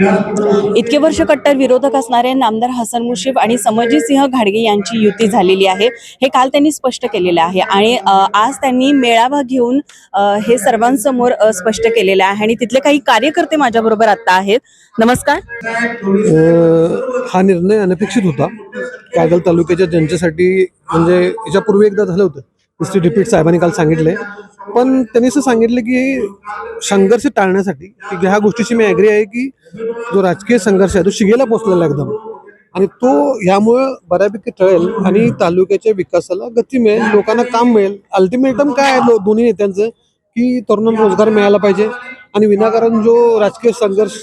इतके वर्ष कट्टर विरोधक असणारे नामदार हसन मुशीफ आणि समरजितसिंह घाडगे यांची युती झालेली आहे. हे काल त्यांनी स्पष्ट केलेलं आहे आणि आज त्यांनी मेळावा घेऊन हे सर्वांसमोर स्पष्ट केलेलं आहे आणि तिथले काही कार्यकर्ते माझ्याबरोबर आता आहेत. नमस्कार. हा निर्णय अनपेक्षित होता. कागल तालुक्याच्या जनतेसाठी म्हणजे याच्यापूर्वी एकदा झालं होतं. नुसती रिपीट साहेबांनी काल सांगितलंय. पण त्यांनी असं सांगितलं की संघर्ष टाळण्यासाठी की ह्या गोष्टीशी मी ॲग्री आहे की जो राजकीय संघर्ष आहे तो शिगेला पोचलेला आहे एकदम. आणि तो ह्यामुळं बऱ्यापैकी टळेल आणि तालुक्याच्या विकासाला गती मिळेल लोकांना काम मिळेल. अल्टिमेटम काय आहे दोन्ही नेत्यांचं? की तरुणांना रोजगार मिळाला पाहिजे आणि विनाकारण जो राजकीय संघर्ष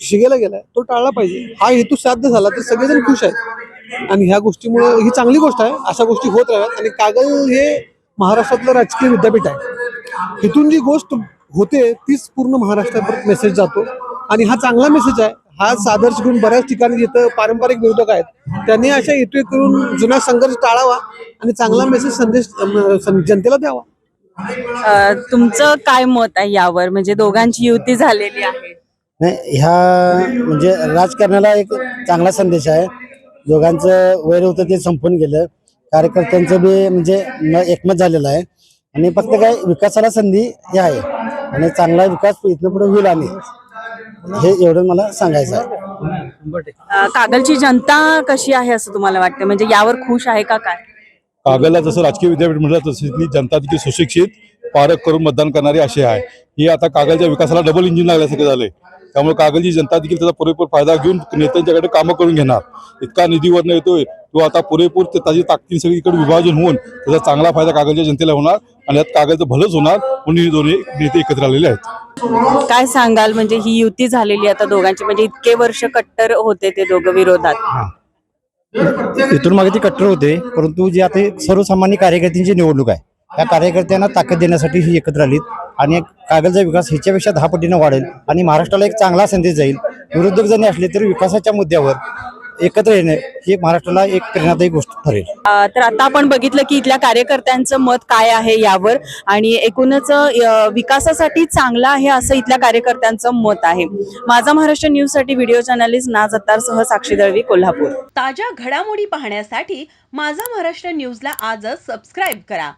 शिगेला गेलाय तो टाळला पाहिजे. हा हेतू साध्य झाला तर सगळेजण खुश आहेत. आणि ह्या गोष्टीमुळे ही चांगली गोष्ट आहे अशा गोष्टी होत राहतात आणि कागल हे महाराष्ट्रातलं राजकीय विद्यापीठ आहे. इथून जी गोष्ट होते तीच पूर्ण महाराष्ट्रात मेसेज जातो. आणि हा चांगला मेसेज आहे. हा आदर्श घेऊन बऱ्याच ठिकाणी जिथं पारंपरिक विरोधक आहेत त्यांनी अशा हेतू करून जुना संघर्ष टाळावा आणि चांगला मेसेज संदेश जनतेला द्यावा. अ, तुमचं काय मत आहे यावर? म्हणजे दोघांची युती झालेली आहे. नाही ह्या म्हणजे राजकारणाला एक चांगला संदेश आहे. दोघांचं वैर होतं ते संपून गेलं. कार्यकर्त्यांचं बी म्हणजे एकमत झालेलं आहे. आणि फक्त काय विकासाला संधी हे आहे. आणि चांगला विकास इथनं पुढे होईल आणि हे एवढं मला सांगायचं आहे. कागलची जनता कशी आहे असं तुम्हाला वाटतं? म्हणजे यावर खुश आहे का काय? कागलला जसं राजकीय विद्यापीठ म्हटलं तसं जनता देखील सुशिक्षित. पारख करून मतदान करणारी अशी आहे. ही आता कागलच्या विकासाला डबल इंजिन लागल्यासारखं झालंय त्यामुळे कागलची जनता देखील त्याचा पुरेपूर फायदा घेऊन नेत्यांच्याकडे कामं करून घेणार. इतका निधीवर येतोय तो आता पुरेपूर ते त्याची ताकदी सगळी इकडे विभाजन होऊन त्याचा चांगला फायदा कागलच्या जनतेला होणार आणि यात कागलचं भलंच होणार म्हणून हे दोन्ही नेते एकत्र आलेले आहेत. काय सांगाल? म्हणजे ही युती झालेली आता दोघांची. म्हणजे इतके वर्ष कट्टर होते ते दोघं विरोधात. इथून मागे ते कट्टर होते परंतु जे आता सर्वसामान्य कार्यकर्त्यांची निवडणूक आहे. त्या कार्यकर्त्यांना ताकद देण्यासाठी ही एकत्र आलीत. आणि कागलचा विकास ह्याच्यापेक्षा दहा पटीनं वाढेल आणि महाराष्ट्राला एक चांगला संदेश जाईल. विरोधक जरी असले तरी विकासाच्या मुद्द्यावर एकत्र येणे ही एक महाराष्ट्राला एक प्रेरणादायी गोष्ट ठरेल. तर आता आपण बघितलं की इथल्या कार्यकर्त्यांचं मत काय आहे यावर. आणि एकूणच विकासासाठी चांगलं आहे असं इथल्या कार्यकर्त्यांचं मत आहे. माझा महाराष्ट्र न्यूजसाठी व्हिडिओ जर्नलिस्ट नाज अत्तारसह साक्षी दळवी कोल्हापूर. ताज्या घडामोडी पाहण्यासाठी माझा महाराष्ट्र न्यूजला आजच सबस्क्राईब करा.